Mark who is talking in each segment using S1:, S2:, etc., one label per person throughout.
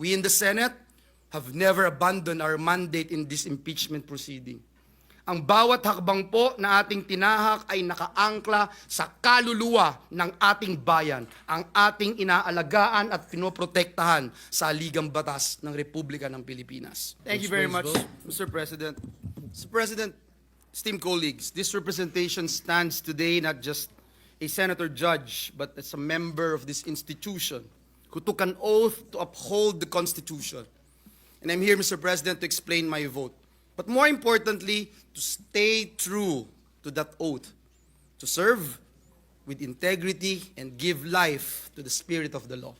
S1: We in the Senate have never abandoned our mandate in this impeachment proceeding. Ang bawat hakbang po na ating tinahak ay nakaangkla sa kaluluwa ng ating bayan, ang ating inaalagaan at pinoprotektahan sa ligang batas ng Republika ng Pilipinas. Thank you very much, Mr. President. Mr. President, esteemed colleagues, this representation stands today not just a senator judge, but as a member of this institution who took an oath to uphold the Constitution. And I'm here, Mr. President, to explain my vote. But more importantly, to stay true to that oath, to serve with integrity and give life to the spirit of the law.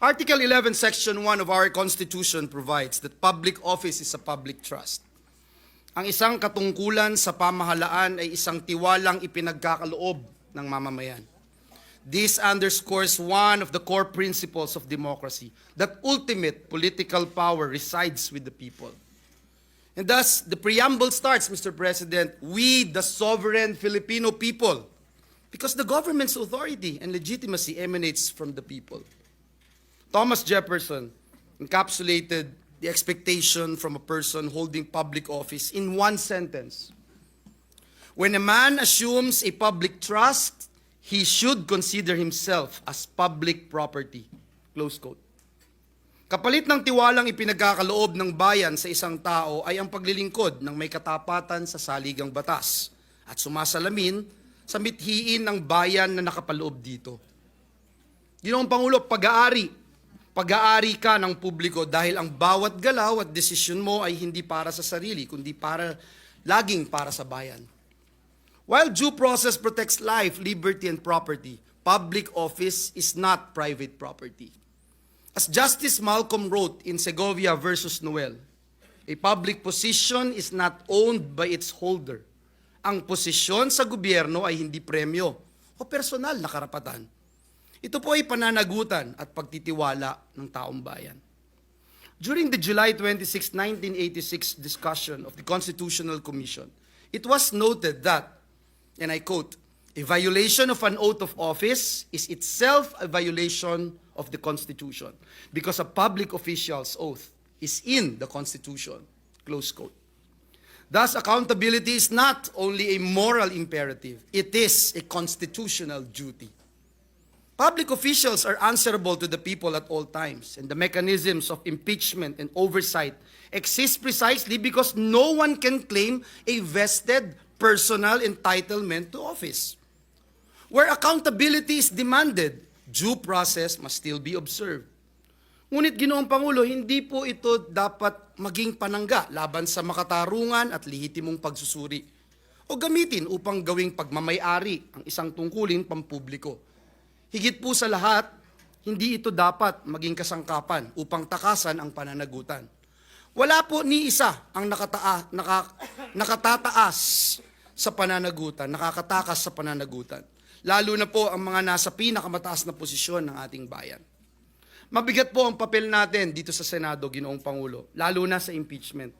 S1: Article 11, Section 1 of our Constitution provides that public office is a public trust. Ang isang katungkulan sa pamahalaan ay isang tiwalang ipinagkakaloob ng mamamayan. This underscores one of the core principles of democracy, that ultimate political power resides with the people. And thus, the preamble starts, Mr. President, we, the sovereign Filipino people, because the government's authority and legitimacy emanates from the people. Thomas Jefferson encapsulated the expectation from a person holding public office in one sentence. When a man assumes a public trust, he should consider himself as public property. Close quote. Kapalit ng tiwalang ipinagkakaloob ng bayan sa isang tao ay ang paglilingkod ng may katapatan sa saligang batas at sumasalamin sa mithiin ng bayan na nakapaloob dito. Ginoong Pangulo, pag-aari. Pag-aari ka ng publiko dahil ang bawat galaw at desisyon mo ay hindi para sa sarili, kundi para laging para sa bayan. While due process protects life, liberty, and property, public office is not private property. As Justice Malcolm wrote in Segovia versus Noel, a public position is not owned by its holder. Ang posisyon sa gobyerno ay hindi premyo o personal na karapatan. Ito po ay pananagutan at pagtitiwala ng taong bayan. During the July 26, 1986 discussion of the Constitutional Commission, it was noted that, and I quote, a violation of an oath of office is itself a violation of the Constitution because a public official's oath is in the Constitution. Close quote. Thus, accountability is not only a moral imperative, it is a constitutional duty. Public officials are answerable to the people at all times, and the mechanisms of impeachment and oversight exist precisely because no one can claim a vested personal entitlement to office. Where accountability is demanded, due process must still be observed. Ngunit ginoong Pangulo, hindi po ito dapat maging panangga laban sa makatarungan at lehitimong pagsusuri o gamitin upang gawing pagmamayari ang isang tungkulin pampubliko. Higit po sa lahat, hindi ito dapat maging kasangkapan upang takasan ang pananagutan. Wala po ni isa ang nakataa, naka, nakatataas sa pananagutan, nakakatakas sa pananagutan. Lalo na po ang mga nasa pinakamataas na posisyon ng ating bayan. Mabigat po ang papel natin dito sa Senado, Ginoong Pangulo, lalo na sa impeachment.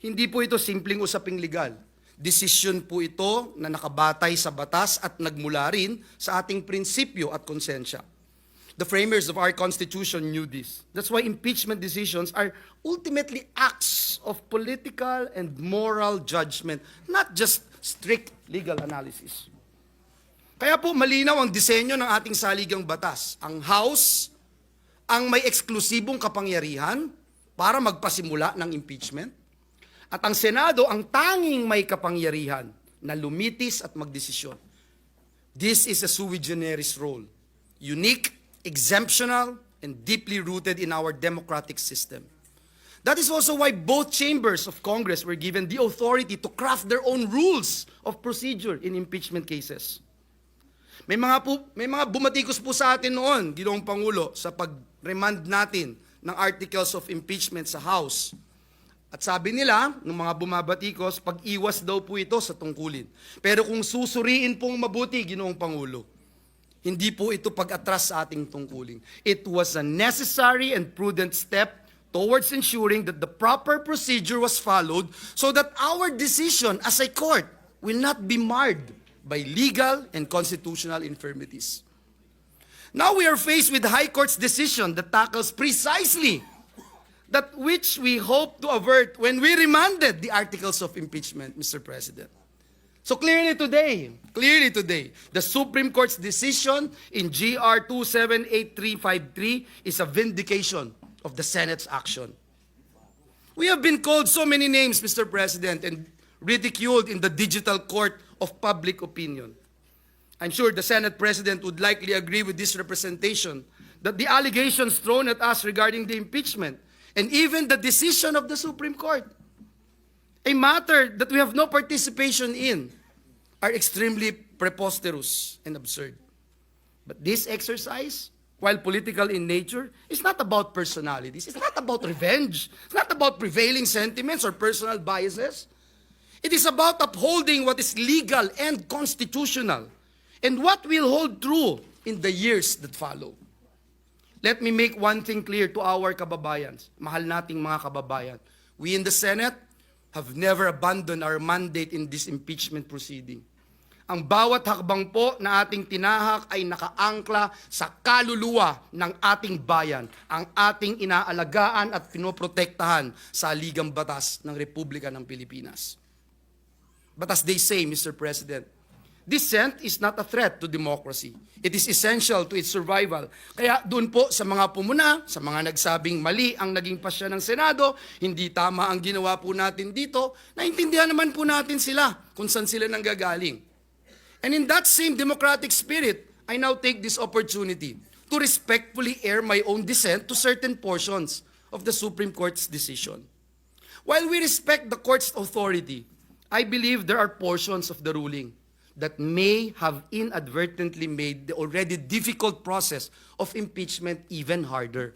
S1: Hindi po ito simpleng usaping legal. Desisyon po ito na nakabatay sa batas at nagmula rin sa ating prinsipyo at konsensya. The framers of our Constitution knew this. That's why impeachment decisions are ultimately acts of political and moral judgment, not just strict legal analysis. Kaya po malinaw ang disenyo ng ating saligang batas. Ang House ang may eksklusibong kapangyarihan para magpasimula ng impeachment at ang Senado ang tanging may kapangyarihan na lumitis at magdesisyon. This is a sui generis role, unique, exemptional, and deeply rooted in our democratic system. That is also why both chambers of Congress were given the authority to craft their own rules of procedure in impeachment cases. May mga po, may mga bumatikos po sa atin noon, Ginoong Pangulo, sa pag-remand natin ng articles of impeachment sa House. At sabi nila, ng mga bumabatikos, pag-iwas daw po ito sa tungkulin. Pero kung susuriin pong mabuti, Ginoong Pangulo, hindi po ito pag-atras sa ating tungkulin. It was a necessary and prudent step towards ensuring that the proper procedure was followed so that our decision as a court will not be marred by legal and constitutional infirmities. Now we are faced with the High Court's decision that tackles precisely that which we hope to avert when we remanded the articles of impeachment, Mr. President. So clearly today, clearly today, the Supreme Court's decision in GR 278353 is a vindication of the Senate's action. We have been called so many names, Mr. President, and ridiculed in the digital court of public opinion. I'm sure the Senate President would likely agree with this representation that the allegations thrown at us regarding the impeachment and even the decision of the Supreme Court, a matter that we have no participation in, are extremely preposterous and absurd. But this exercise, while political in nature, is not about personalities. It's not about revenge. It's not about prevailing sentiments or personal biases. It is about upholding what is legal and constitutional and what will hold true in the years that follow. Let me make one thing clear to our kababayans, mahal nating mga kababayan. We in the Senate have never abandoned our mandate in this impeachment proceeding. Ang bawat hakbang po na ating tinahak ay nakaangkla sa kaluluwa ng ating bayan, ang ating inaalagaan at pinoprotektahan sa ligang batas ng Republika ng Pilipinas. But as they say, Mr. President, dissent is not a threat to democracy. It is essential to its survival. Kaya doon po sa mga pumuna, sa mga nagsabing mali ang naging pasya ng Senado, hindi tama ang ginawa po natin dito, naintindihan naman po natin sila kung saan sila nanggagaling. And in that same democratic spirit, I now take this opportunity to respectfully air my own dissent to certain portions of the Supreme Court's decision. While we respect the court's authority, I believe there are portions of the ruling that may have inadvertently made the already difficult process of impeachment even harder.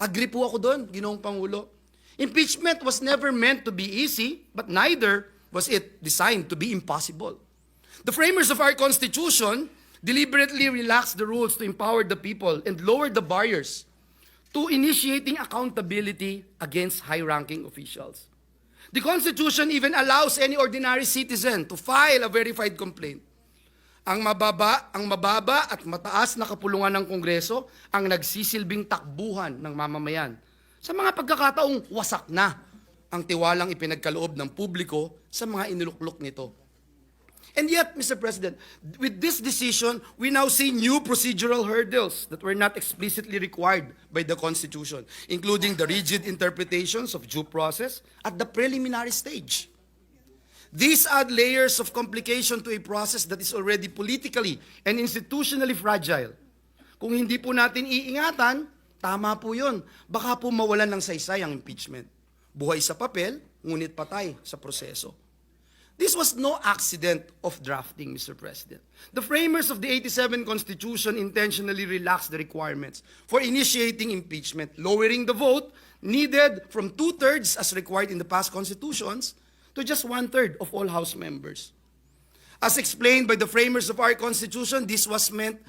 S1: Agree po ako doon, Ginoong Pangulo. Impeachment was never meant to be easy, but neither was it designed to be impossible. The framers of our Constitution deliberately relaxed the rules to empower the people and lower the barriers to initiating accountability against high-ranking officials. The Constitution even allows any ordinary citizen to file a verified complaint. Ang mababa, ang mababa at mataas na kapulungan ng Kongreso ang nagsisilbing takbuhan ng mamamayan. Sa mga pagkakataong wasak na ang tiwalang ipinagkaloob ng publiko sa mga inuluklok nito. And yet, Mr. President, with this decision, we now see new procedural hurdles that were not explicitly required by the Constitution, including the rigid interpretations of due process at the preliminary stage. These add layers of complication to a process that is already politically and institutionally fragile. Kung hindi po natin iingatan, tama po yun. Baka po mawalan ng saysay ang impeachment. Buhay sa papel, ngunit patay sa proseso. This was no accident of drafting, Mr. President. The framers of the 87 Constitution intentionally relaxed the requirements for initiating impeachment, lowering the vote needed from two-thirds as required in the past constitutions to just one-third of all House members. As explained by the framers of our Constitution, this was meant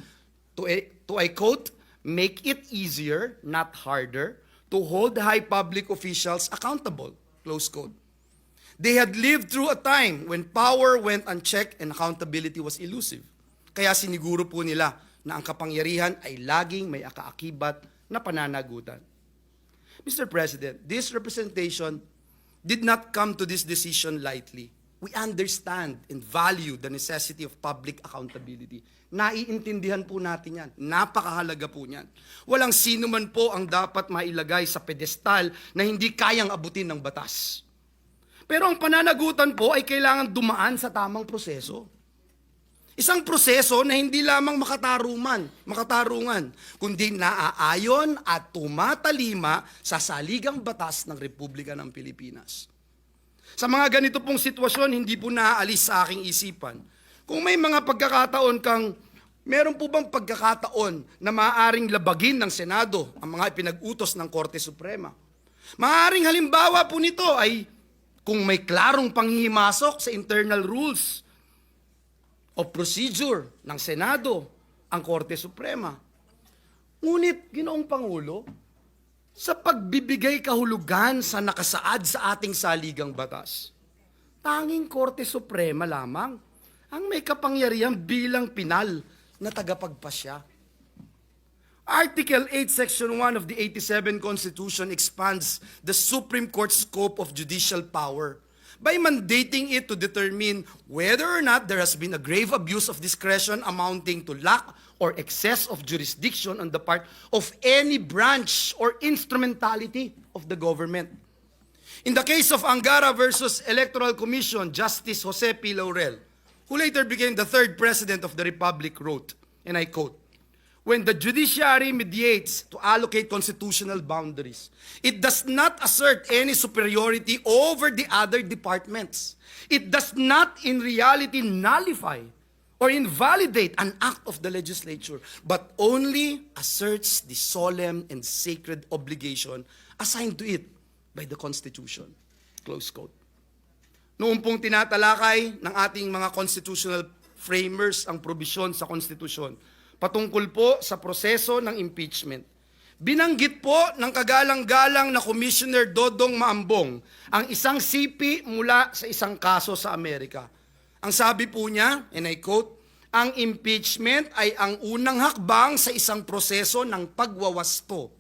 S1: to, a, to I quote, make it easier, not harder, to hold high public officials accountable, close quote. They had lived through a time when power went unchecked and accountability was elusive. Kaya siniguro po nila na ang kapangyarihan ay laging may akaakibat na pananagutan. Mr. President, this representation did not come to this decision lightly. We understand and value the necessity of public accountability. Naiintindihan po natin yan. Napakahalaga po niyan. Walang sino man po ang dapat mailagay sa pedestal na hindi kayang abutin ng batas. Pero ang pananagutan po ay kailangan dumaan sa tamang proseso. Isang proseso na hindi lamang makataruman, makatarungan, kundi naaayon at tumatalima sa saligang batas ng Republika ng Pilipinas. Sa mga ganito pong sitwasyon, hindi po naaalis sa aking isipan. Kung may mga pagkakataon kang, meron po bang pagkakataon na maaaring labagin ng Senado ang mga ipinag-utos ng Korte Suprema? Maaaring halimbawa po nito ay kung may klarong panghihimasok sa internal rules of procedure ng Senado, ang Korte Suprema. Ngunit, Ginoong Pangulo, sa pagbibigay kahulugan sa nakasaad sa ating saligang batas, tanging Korte Suprema lamang ang may kapangyarihan bilang pinal na tagapagpasya. Article 8, Section 1 of the 87 Constitution expands the Supreme Court's scope of judicial power by mandating it to determine whether or not there has been a grave abuse of discretion amounting to lack or excess of jurisdiction on the part of any branch or instrumentality of the government. In the case of Angara versus Electoral Commission, Justice Jose P. Laurel, who later became the third president of the Republic, wrote, and I quote, When the judiciary mediates to allocate constitutional boundaries, it does not assert any superiority over the other departments. It does not in reality nullify or invalidate an act of the legislature, but only asserts the solemn and sacred obligation assigned to it by the Constitution. Close quote. Noong pong tinatalakay ng ating mga constitutional framers ang probisyon sa konstitusyon patungkol po sa proseso ng impeachment. Binanggit po ng kagalang-galang na Commissioner Dodong Maambong ang isang sipi mula sa isang kaso sa Amerika. Ang sabi po niya, and I quote, ang impeachment ay ang unang hakbang sa isang proseso ng pagwawasto.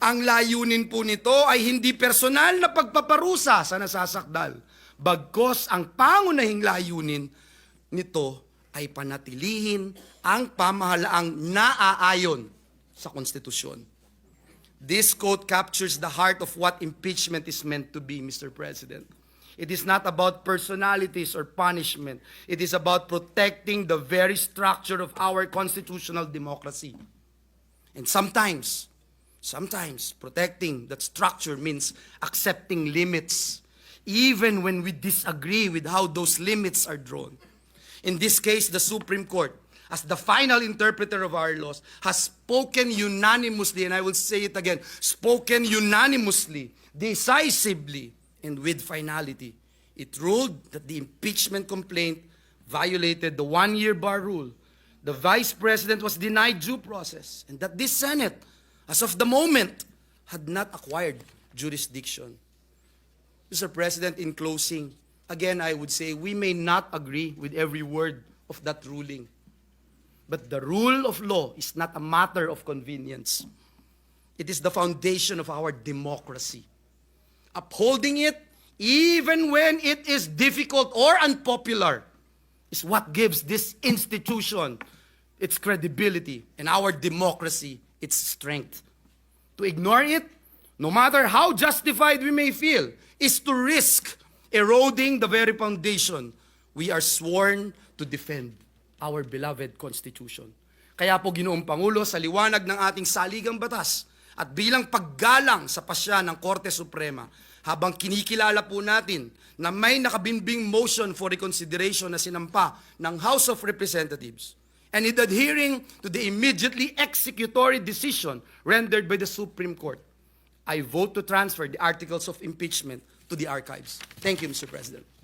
S1: Ang layunin po nito ay hindi personal na pagpaparusa sa nasasakdal. Bagkos ang pangunahing layunin nito ay panatilihin ang pamahalaang naaayon sa konstitusyon. This quote captures the heart of what impeachment is meant to be, Mr. President. It is not about personalities or punishment. It is about protecting the very structure of our constitutional democracy. And sometimes, sometimes protecting that structure means accepting limits, even when we disagree with how those limits are drawn. In this case, the Supreme Court, as the final interpreter of our laws, has spoken unanimously, and I will say it again, spoken unanimously, decisively, and with finality. It ruled that the impeachment complaint violated the one-year bar rule. The Vice President was denied due process, and that this Senate, as of the moment, had not acquired jurisdiction. Mr. President, in closing, again, I would say we may not agree with every word of that ruling. But the rule of law is not a matter of convenience. It is the foundation of our democracy. Upholding it, even when it is difficult or unpopular, is what gives this institution its credibility and our democracy its strength. To ignore it, no matter how justified we may feel, is to risk eroding the very foundation we are sworn to defend, our beloved Constitution. Kaya po, Ginoong Pangulo, sa liwanag ng ating saligang batas at bilang paggalang sa pasya ng Korte Suprema, habang kinikilala po natin na may nakabimbing motion for reconsideration na sinampa ng House of Representatives, and in adhering to the immediately executory decision rendered by the Supreme Court, I vote to transfer the articles of impeachment to the archives. Thank you, Mr. President.